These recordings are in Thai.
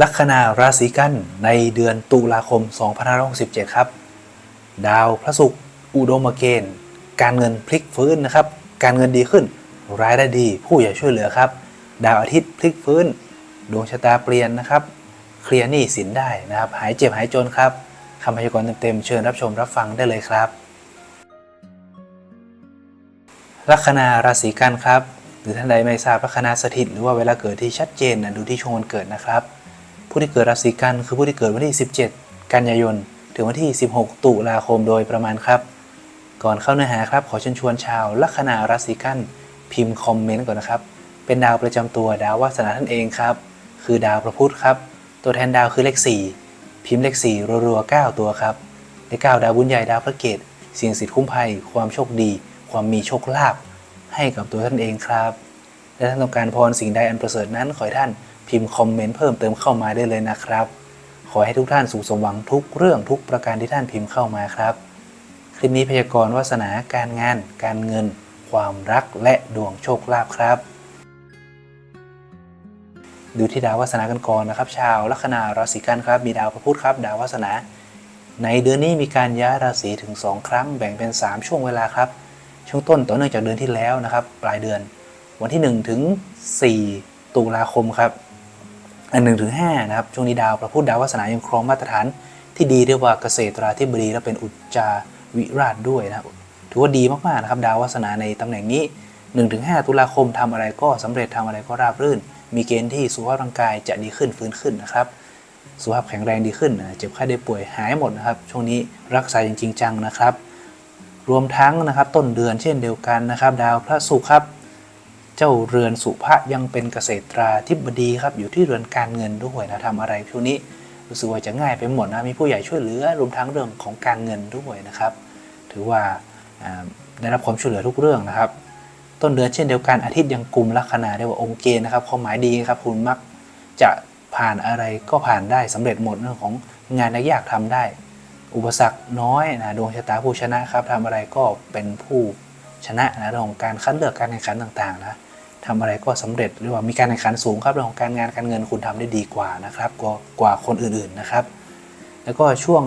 ลัคนาราศีกันในเดือนตุลาคม 2567 ครับ ดาวพระศุกร์อุดมเกณฑ์ การเงินพลิกฟื้นนะครับ การเงินดีขึ้น รายได้ดี ผู้ใหญ่ช่วยเหลือครับ ดาวอาทิตย์พลิกฟื้น ดวงชะตาเปลี่ยนนะครับ เคลียร์หนี้สินได้นะครับ หายเจ็บหายจนครับคำพยากรณ์เต็มๆเชิญรับชมรับฟังได้เลยครับ ลัคนาราศีกันครับ หรือท่านใดไม่ทราบลัคนาสถิต หรือว่าเวลาเกิดที่ชัดเจนนะดูที่ช่วงวันเกิดนะครับ ผู้ที่เกิดราศีกันคือผู้ที่เกิดวันที่ 17 กันยายน ถึงวันที่ 16 ตุลาคมโดยประมาณครับ ก่อนเข้าเนื้อหาครับ ขอเชิญชวนชาวลัคนาราศีกันพิมพ์คอมเมนต์ก่อนนะครับ เป็นดาวประจำตัวดาววาสนาท่านเองครับ คือดาวพระพุธครับ ตัวแทนดาวคือเลข 4 พิมพ์เลข4รัวๆ9ตัวครับเลข9ดาวบุญใหญ่ดาวพระเกตสิ่งสิทธิ์คุ้มภัย ความโชคดี ความมีโชคลาภให้กับตัวท่านเองครับและท่านต้องการพรสิ่งใดอันประเสริฐนั้นขอให้ท่าน พิมพ์คอมเมนต์เพิ่มเติมเข้ามาได้เลยนะครับ ขอให้ทุกท่านสุขสมหวังทุกเรื่องทุกประการที่ท่านพิมพ์เข้ามาครับ คลิปนี้พยากรณ์วาสนาการงาน การเงิน ความรักและดวงโชคลาภครับ ดูที่ดาววาสนากันก่อนนะครับ ชาวลัคนาราศีกันครับ มีดาวพระพุธครับ ดาววาสนา ในเดือนนี้มีการย้ายราศีถึง 2 ครั้งแบ่งเป็น 3 ช่วงเวลาครับ ช่วงต้นต่อเนื่องจากเดือนที่แล้วนะครับ ปลายเดือน วันที่ 1 ถึง 4 ตุลาคมครับ อันหนึ่งถึงห้านะครับ ช่วงนี้ดาวพระพุธดาววาสนายังครองมาตรฐานที่ดีเรียกว่าเกษตราธิบดีและเป็นอุจจาวิราชด้วยนะครับถือว่าดีมากๆนะครับ ดาววาสนาในตำแหน่งนี้ 1-5 ตุลาคมทำอะไรก็สำเร็จทำอะไรก็ราบรื่น มีเกณฑ์ที่สุขภาพร่างกายจะดีขึ้นฟื้นขึ้นนะครับสุขภาพแข็งแรงดีขึ้นเจ็บไข้ได้ป่วยหายหมดนะครับ ช่วงนี้รักษาอย่างจริงจังนะครับ รวมทั้งนะครับต้นเดือนเช่นเดียวกันนะครับ ดาวพระศุกร์ครับ เจ้าเรือนสุภะยังเป็นเกษตราธิบดีครับอยู่ที่เรือนการเงินด้วยนะทำอะไรช่วงนี้รู้สึกว่าจะง่ายไปหมดนะมีผู้ใหญ่ช่วยเหลือรวมทั้งเรื่องของการเงินด้วยนะครับ ถือว่าได้รับความช่วยเหลือทุกเรื่องนะครับ ต้นเดือนเช่นเดียวกันอาทิตย์ยังกลุ่มลัคนาเรียกว่าองค์เกณฑ์นะครับความหมายดีครับคุณมักจะผ่านอะไรก็ผ่านได้สำเร็จหมดเรื่องของงานยากๆทำได้ อุปสรรคน้อยนะดวงชะตาผู้ชนะครับทำอะไรก็เป็นผู้ชนะนะเรื่องของการคัดเลือกการแข่งขันต่างๆนะ ทำอะไรก็สำเร็จหรือว่ามีการแข่งขันสูงครับเรื่องของการงานการเงินคุณทำได้ดีกว่านะครับ กว่ากว่าคนอื่นๆนะครับ แล้วก็ช่วง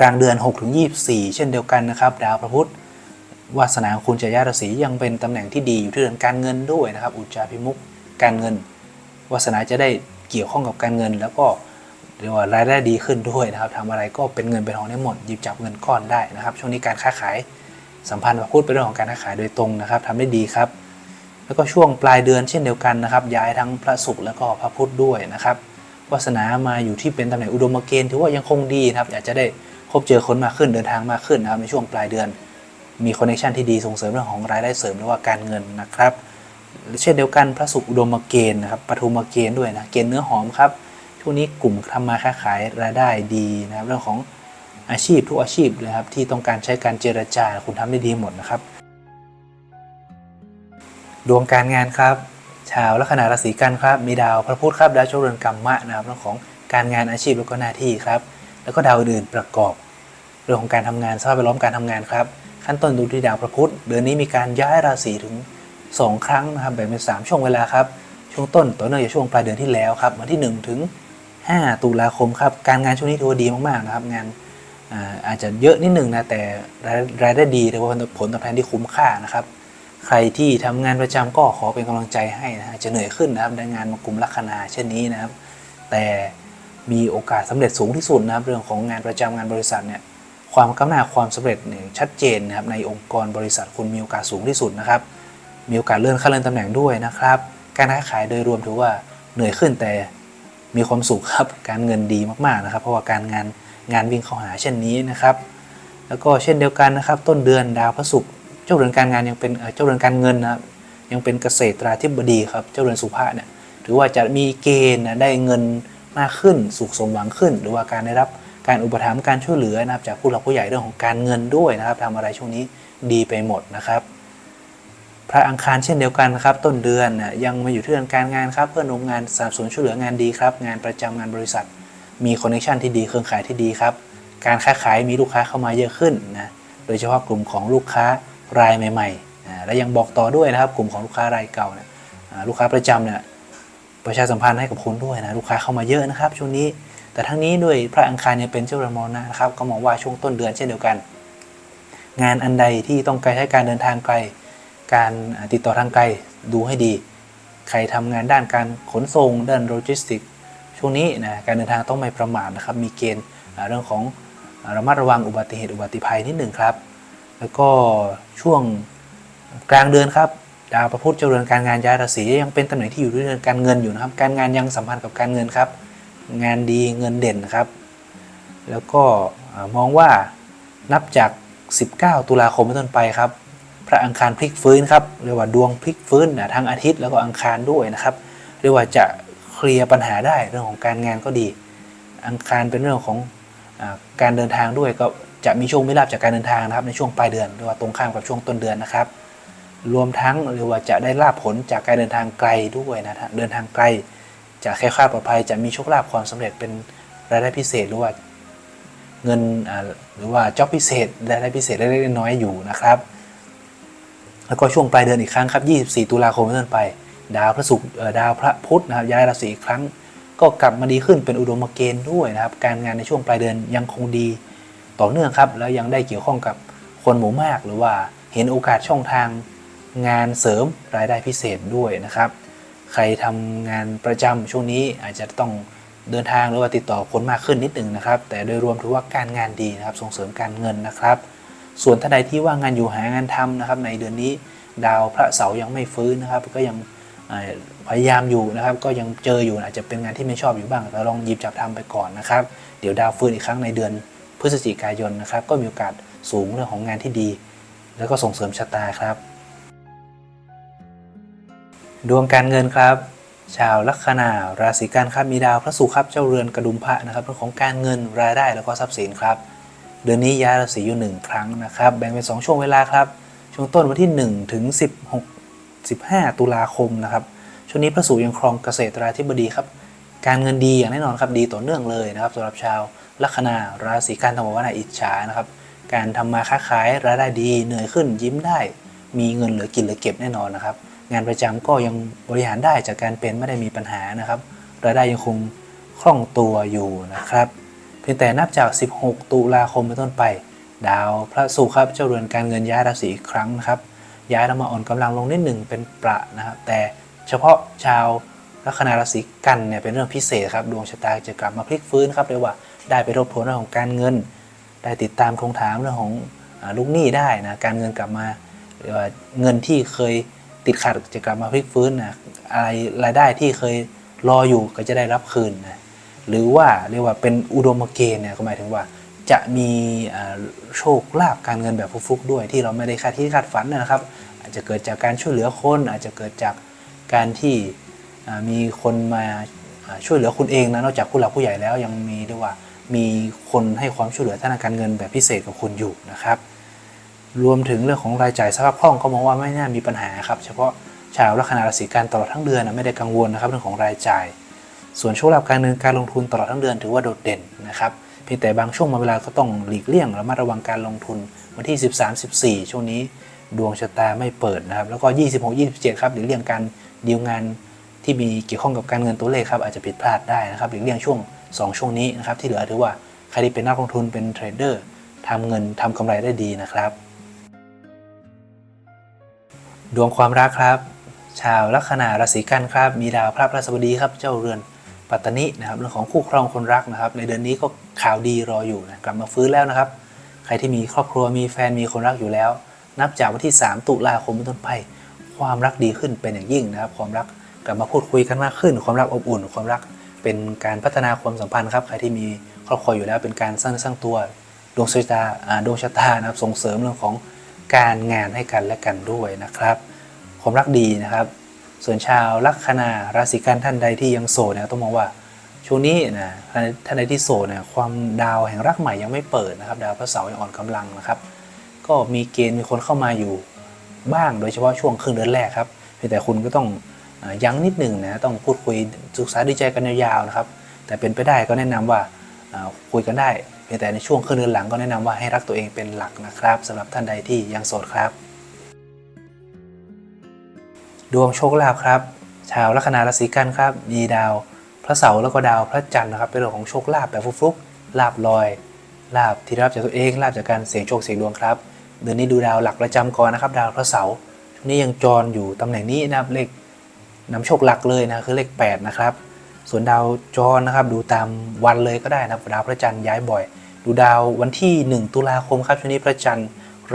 กลางเดือน6ถึง24 เช่นเดียวกันนะครับ ดาวพระพุธวาสนาของคุณจะยาราศียังเป็นตำแหน่งที่ดีอยู่ที่เรื่อนการเงินด้วยนะครับ อุจจาพิมุกการเงิน วาสนาจะได้เกี่ยวข้องกับการเงิน แล้วก็เรียกว่ารายได้ดีขึ้นด้วยนะครับทำอะไรก็เป็นเงินเป็นทองได้หมดหยิบจับเงินก้อนได้นะครับ ช่วงนี้การค้าขายสัมพันธ์กับพูดเป็นเรื่องของการค้าขายโดยตรงนะครับทำได้ดีครับ แล้วก็ช่วงปลายเดือนเช่นเดียวกันนะครับ ย้ายทั้งพระศุกร์แล้วก็พระพุธด้วยนะครับวาสนามาอยู่ที่เป็นตำแหน่งอุดมเกณฑ์ถือว่ายังคงดีครับอยากจะได้พบเจอคนมากขึ้นเดินทางมากขึ้นนะครับในช่วงปลายเดือน มีคอนเนคชันที่ดีส่งเสริมเรื่องของรายได้เสริมหรือว่าการเงินนะครับ เช่นเดียวกันพระศุกร์อุดมเกณฑ์นะครับปฐุมเกณฑ์ด้วยนะเกณฑ์เนื้อหอมครับช่วงนี้กลุ่มทำมาค้าขายรายได้ดีนะครับเรื่องของอาชีพทุกอาชีพเลยครับที่ต้องการใช้การเจรจาคุณทำได้ดีหมดนะครับ ดวงการงานครับ ชาวลัคนาราศีกันครับ มีดาวพระพุธครับดาวโชคเรือนกรรมะนะครับเรื่องของการงานอาชีพแล้วก็หน้าที่ครับ แล้วก็ดาวอื่นประกอบ เรื่องของการทำงานสภาพแวดล้อมการทำงานครับ ขั้นต้นดูที่ดาวพระพุธเดือนนี้มีการย้ายราศีถึง 2 ครั้งนะครับแบ่งเป็น 3 ช่วงเวลาครับ ช่วงต้นต่อเนื่องจากช่วงปลายเดือนที่แล้วครับวันที่ 1 ถึง 5 ตุลาคมครับ การงานช่วงนี้ถือว่าดีมากๆนะครับ งานอาอาจจะเยอะนิดหนึ่งนะแต่รายรายได้ดีแต่ว่าผลตอบแทนที่คุ้มค่านะครับ ใครที่ทำงานประจำก็ขอเป็นกำลังใจให้นะฮะจะเหนื่อยขึ้นนะครับได้งานมากลุ่มลัคนาเช่นนี้นะครับ แต่มีโอกาสสำเร็จสูงที่สุดนะครับ เรื่องของงานประจำงานบริษัทเนี่ยความก้าวหน้าความสำเร็จเนี่ยชัดเจนนะครับในองค์กรบริษัทคุณมีโอกาสสูงที่สุดนะครับ มีโอกาสเลื่อนขั้นเลื่อนตำแหน่งด้วยนะครับ การค้าขายโดยรวมถือว่าเหนื่อยขึ้นแต่มีความสุขครับการเงินดีมากๆนะครับ เพราะว่าการงานงานวิ่งเข้าหาเช่นนี้นะครับ แล้วก็เช่นเดียวกันนะครับ ต้นเดือนดาวพระศุกร์ เจ้าเรือนการงานยังเป็นเจ้าเรือนการเงินนะครับยังเป็นเกษตราธิบดีครับ เจ้าเรือนสุภาเนี่ยถือว่าจะมีเกณฑ์นะได้เงินมากขึ้นสุขสมหวังขึ้น หรือว่าการได้รับการอุปถัมภ์การช่วยเหลือนะครับจากผู้หลักผู้ใหญ่เรื่องของการเงินด้วยนะครับทำอะไรช่วงนี้ดีไปหมดนะครับ พระอังคารเช่นเดียวกันครับ ต้นเดือนนะยังมาอยู่ที่เรื่องการงานครับ เพื่อนร่วมงานสนับสนุนช่วยเหลืองานดีครับ งานประจำงานบริษัท มีคอนเนคชันที่ดีเครื่องขายที่ดีครับ การค้าขายมีลูกค้าเข้ามาเยอะขึ้นนะโดยเฉพาะกลุ่มของลูกค้า รายใหม่ๆ และยังบอกต่อด้วยนะครับ กลุ่มของลูกค้ารายเก่าเนี่ยลูกค้าประจำเนี่ยประชาสัมพันธ์ให้กับคุณด้วยนะลูกค้าเข้ามาเยอะนะครับ ช่วงนี้ แต่ทั้งนี้ด้วยพระอังคารเนี่ยเป็นเจ้าเรือนมรณะนะครับ ก็มองว่าช่วงต้นเดือนเช่นเดียวกัน งานอันใดที่ต้องการใช้การเดินทางไกล การติดต่อทางไกลดูให้ดี ใครทำงานด้านการขนส่งด้านโลจิสติกช่วงนี้นะการเดินทางต้องไม่ประมาทนะครับมีเกณฑ์เรื่องของระมัดระวังอุบัติเหตุอุบัติภัยนิดหนึ่งครับ แล้วก็ช่วงกลางเดือนครับดาวพระพุธเจริญการงานย้ายราศียังเป็นตำแหน่งที่อยู่ด้วยเรือนการเงินอยู่นะครับ การงานยังสัมพันธ์กับการเงินครับ งานดีเงินเด่นนะครับ แล้วก็มองว่านับจาก 19 ตุลาคมเป็นต้นไปครับ พระอังคารพลิกฟื้นครับเรียกว่าดวงพลิกฟื้นนะทั้งอาทิตย์แล้วก็อังคารด้วยนะครับเรียกว่าจะเคลียร์ปัญหาได้เรื่องของการงานก็ดี อังคารเป็นเรื่องของอการเดินทางด้วยก็ จะมีโชคไม่ลาบจากการเดินทางนะครับในช่วงปลายเดือนหรือว่าตรงข้ามกับช่วงต้นเดือนนะครับ รวมทั้งหรือว่าจะได้ลาบผลจากการเดินทางไกลด้วยนะเดินทางไกล จะแค่ค่าปลอดภัยจะมีโชคลาภความสำเร็จเป็นรายได้พิเศษหรือว่าเงินหรือว่าจ็อบพิเศษรายได้พิเศษเล็กๆน้อยๆอยู่นะครับแล้วก็ช่วงปลายเดือนอีกครั้งครับ 24 ตุลาคมเป็นต้นไป ดาวพระศุกร์ดาวพระพุธนะครับย้ายราศีอีกครั้ง ก็กลับมาดีขึ้นเป็นอุดมเกณฑ์ด้วยนะครับ การงานในช่วงปลายเดือนยังคงดี ต่อเนื่องครับ แล้วยังได้เกี่ยวข้องกับคนหมู่มาก หรือว่าเห็นโอกาสช่องทางงานเสริมรายได้พิเศษด้วยนะครับ ใครทำงานประจำช่วงนี้อาจจะต้องเดินทางหรือว่าติดต่อคนมากขึ้นนิดหนึ่งนะครับ แต่โดยรวมถือว่าการงานดีนะครับส่งเสริมการเงินนะครับ ส่วนท่านใดที่ว่างงานอยู่หางานทำนะครับ ในเดือนนี้ดาวพระเสาร์ยังไม่ฟื้นนะครับ ก็ยังพยายามอยู่นะครับ ก็ยังเจออยู่อาจจะเป็นงานที่ไม่ชอบอยู่บ้างแต่ลองหยิบจับทำไปก่อนนะครับ เดี๋ยวดาวฟื้นอีกครั้งในเดือน ฤศจิกายนนะครับ ก็มีโอกาสสูงเรื่องของงานที่ดี แล้วก็ส่งเสริมชะตาครับ ดวงการเงินครับ ชาวลัคนาราศีกันครับมีดาวพระศุกร์ครับเจ้าเรือนกระดุมพระนะครับเรื่องของการเงินรายได้แล้วก็ทรัพย์สินครับ เดือนนี้ย้ายราศีอยู่หนึ่งครั้งนะครับ แบ่งเป็น 2 ช่วงเวลาครับ ช่วงต้นวันที่1ถึง16 15 ตุลาคมนะครับช่วงนี้พระศุกร์ยังครองเกษตราธิบดีครับ การเงินดีอย่างแน่นอนครับดีต่อเนื่องเลยนะครับสำหรับชาวลัคนาราศีกันต้องบอกว่าน่าอิจฉานะครับ การทำมาค้าขายรายได้ดีเหนื่อยขึ้นยิ้มได้ มีเงินเหลือกินเหลือเก็บแน่นอนนะครับ งานประจำก็ยังบริหารได้จากการเป็นไม่ได้มีปัญหานะครับ รายได้ยังคงคล่องตัวอยู่นะครับเพียงแต่นับจาก 16 ตุลาคมเป็นต้นไป ดาวพระศุกร์ครับเจ้าเรือนการเงินย้ายราศีอีกครั้งนะครับย้ายลงมาอ่อนกำลังลงนิดหนึ่งเป็นประนะครับ แต่เฉพาะชาว ลัคนาราศีกันเนี่ยเป็นเรื่องพิเศษครับดวงชะตาจะกลับมาพลิกฟื้นครับเรียกว่าได้ไปทบทวนเรื่องของการเงิน ได้ติดตามทวงถามเรื่องของอลูกหนี้ได้นะการเงินกลับมาเรียกว่าเงินที่เคยติดขัดจะกลับมาพลิกฟื้นนะอะไรรายได้ที่เคยรออยู่ก็จะได้รับคืนนะหรือว่าเรียกว่าเป็นอุดมเกณฑ์เนี่ยก็หมายถึงว่าจะมีโชคลาภการเงินแบบฟุกๆด้วยที่เราไม่ได้คาดที่คาดฝันนะครับ อาจจะเกิดจากการช่วยเหลือคนอาจจะเกิดจากการที่ มีคนมาช่วยเหลือคุณเองนะนอกจากผู้หลักผู้ใหญ่แล้วยังมีเรียกว่ามีคนให้ความช่วยเหลือทางการเงินแบบพิเศษกับคุณอยู่นะครับ รวมถึงเรื่องของรายจ่ายสภาพคล่องก็มองว่าไม่น่ามีปัญหาครับ เฉพาะชาวลัคนาราศีกันตลอดทั้งเดือนนะไม่ได้กังวลนะครับเรื่องของรายจ่าย ส่วนโชคลาภการเงินการลงทุนตลอดทั้งเดือนถือว่าโดดเด่นนะครับเพียงแต่บางช่วงบาเวลาก็ต้องหลีกเลี่ยงระมัดระวังการลงทุนวันที่ 13 14 ช่วงนี้ดวงชะตาไม่เปิดนะครับแล้วก็ 26 27 ครับหลีกเลี่ยงการดีลงาน ที่มีเกี่ยวข้องกับการเงินตัวเลขครับอาจจะผิดพลาดได้นะครับหลีกเลี่ยงช่วง 2 ช่วงนี้นะครับที่เหลือถือว่าใครที่เป็นนักลงทุนเป็นเทรดเดอร์ทำเงินทำกำไรได้ดีนะครับ ดวงความรักครับ ชาวลัคนาราศีกันครับมีดาวพระพฤหัสบดีครับเจ้าเรือนปัตตนินะครับเรื่องของคู่ครองคนรักนะครับ ในเดือนนี้ก็ข่าวดีรออยู่นะกลับมาฟื้นแล้วนะครับ ใครที่มีครอบครัวมีแฟนมีคนรักอยู่แล้ว นับจากวันที่ 3 ตุลาคมเป็นต้นไป ความรักดีขึ้นเป็นอย่างยิ่งนะครับ ความรัก กลับมาพูดคุยกันมากขึ้น ความรักอบอุ่น ความรักเป็นการพัฒนาความสัมพันธ์ครับใครที่มีครอบครัวอยู่แล้วเป็นการสร้างสร้างตัวดวงชะตาดวงชะตานะครับส่งเสริมเรื่องของการงานให้กันและกันด้วยนะครับ ความรักดีนะครับ ส่วนชาวลัคนาราศีกันท่านใดที่ยังโสดนี่ยต้องมองว่าช่วงนี้นะท่านใดที่โสดนี่ยความดาวแห่งรักใหม่ยังไม่เปิดนะครับ ดาวพระเสาร์ยังอ่อนกำลังนะครับ ก็มีเกณฑ์มีคนเข้ามาอยู่บ้างโดยเฉพาะช่วงครึ่งเดือนแรกครับแต่คุณก็ต้อง ยั้งนิดหนึ่งนะต้องพูดคุยศึกษาดูใจกันยาวๆนะครับ แต่เป็นไปได้ก็แนะนำว่าอ่าคุยกันได้เพียงแต่ในช่วงครึ่งเดือนหลังก็แนะนำว่าให้รักตัวเองเป็นหลักนะครับสำหรับท่านใดที่ยังโสดครับ ดวงโชคลาภครับ ชาวลัคนาราศีกันครับมีดาว พระเสาร์แล้วก็ดาวพระจันทร์นะครับเป็นเรื่องของโชคลาภแบบฟลุกๆลาบลอยลาบที่ได้รับจากตัวเองลาบจากการเสี่ยงโชคเสี่ยงดวงครับเดือนนี้ดูดาวหลักประจำก่อนนะครับ ดาวพระเสาร์ช่วงนี้ยังจรอยู่ตำแหน่งนี้นะครับเลข นำโชคหลักเลยนะคือเลข 8 นะครับ ส่วนดาวจรนะครับ ดูตามวันเลยก็ได้นะครับดาวพระจันทร์ย้ายบ่อย ดูดาววันที่ 1 ตุลาคมครับช่วงนี้พระจันทร์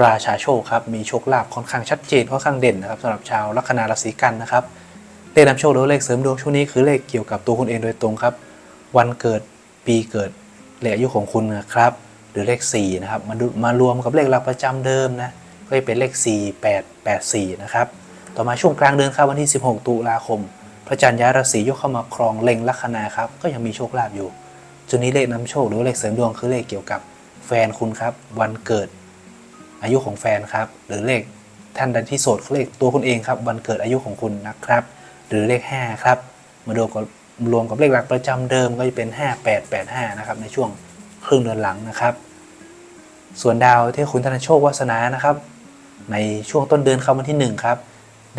ราชาโชคครับมีโชคลาภค่อนข้างชัดเจนค่อนข้างเด่นนะครับสำหรับชาวลัคนาราศีกันนะครับเลขนำโชคหรือว่าเลขเสริมดวงช่วงนี้คือเลขเกี่ยวกับตัวคุณเองโดยตรงครับ วันเกิดปีเกิดเลขอายุของคุณนะครับหรือเลข4นะครับมามารวมกับเลขหลักประจำเดิมนะก็จะเป็นเลข 4 8 8 4 นะครับ ต่อมาช่วงกลางเดือนครับวันที่ 16 ตุลาคม พระจันทร์ย้ายราศียกเข้ามาครองเล็งลัคนาครับ ก็ยังมีโชคลาภอยู่ จุดนี้เลขนำโชคหรือเลขเสริมดวงคือเลขเกี่ยวกับแฟนคุณครับ วันเกิด อายุของแฟนครับ หรือเลขท่านใดที่โสดเลขตัวคุณเองครับ วันเกิดอายุของคุณนะครับ หรือเลข 5 ครับ มารวมกับรวมกับเลขหลักประจำเดิมก็จะเป็น 5885 นะครับในช่วงครึ่งเดือนหลังนะครับ ส่วนดาวที่คุณธนโชควาสนานะครับ ในช่วงต้นเดือนครับวันที่ 1 ครับ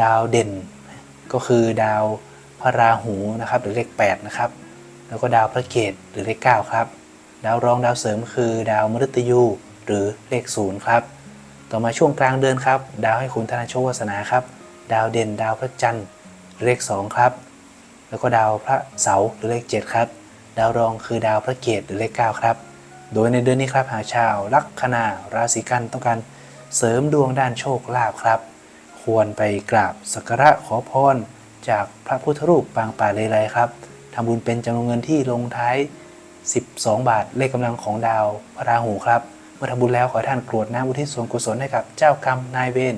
ดาวเด่น ก็คือดาวพระราหูนะครับ หรือเลข8นะครับ แล้วก็ดาวพระเกตหรือเลข9ครับ ดาวรองดาวเสริมคือดาวมฤตยูหรือเลข0ครับ ต่อมาช่วงกลางเดือนครับ ดาวให้คุณธนโชควาสนาครับ ดาวเด่น ดาวพระจันทร์เลข2ครับ แล้วก็ดาวพระเสาร์หรือเลข7ครับ ดาวรองคือดาวพระเกตหรือเลข9ครับ โดยในเดือนนี้ครับหากชาวลัคนาราศีกันต้องการเสริมดวงด้านโชคลาภครับ ควรไปกราบสักการะขอพรจากพระพุทธรูปปางป่าเลไลครับทำบุญเป็นจำนวนเงินที่ลงท้าย 12 บาทเลขกำลังของดาวพระราหูครับ เมื่อทำบุญแล้วขอท่านกรวดน้ำอุทิศส่วนกุศลให้กับเจ้ากรรมนายเวร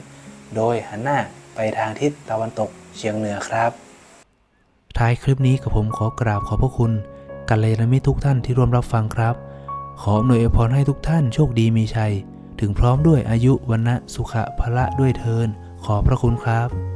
โดยหันหน้าไปทางทิศตะวันตกเฉียงเหนือครับ ท้ายคลิปนี้กับผมขอกราบขอบพระคุณกัลยาณมิตรทุกท่านที่ร่วมรับฟังครับ ขออำนวยอวยพรให้ทุกท่านโชคดีมีชัย ถึงพร้อมด้วยอายุวันนะสุขะพละด้วยเทิน ขอบพระคุณครับ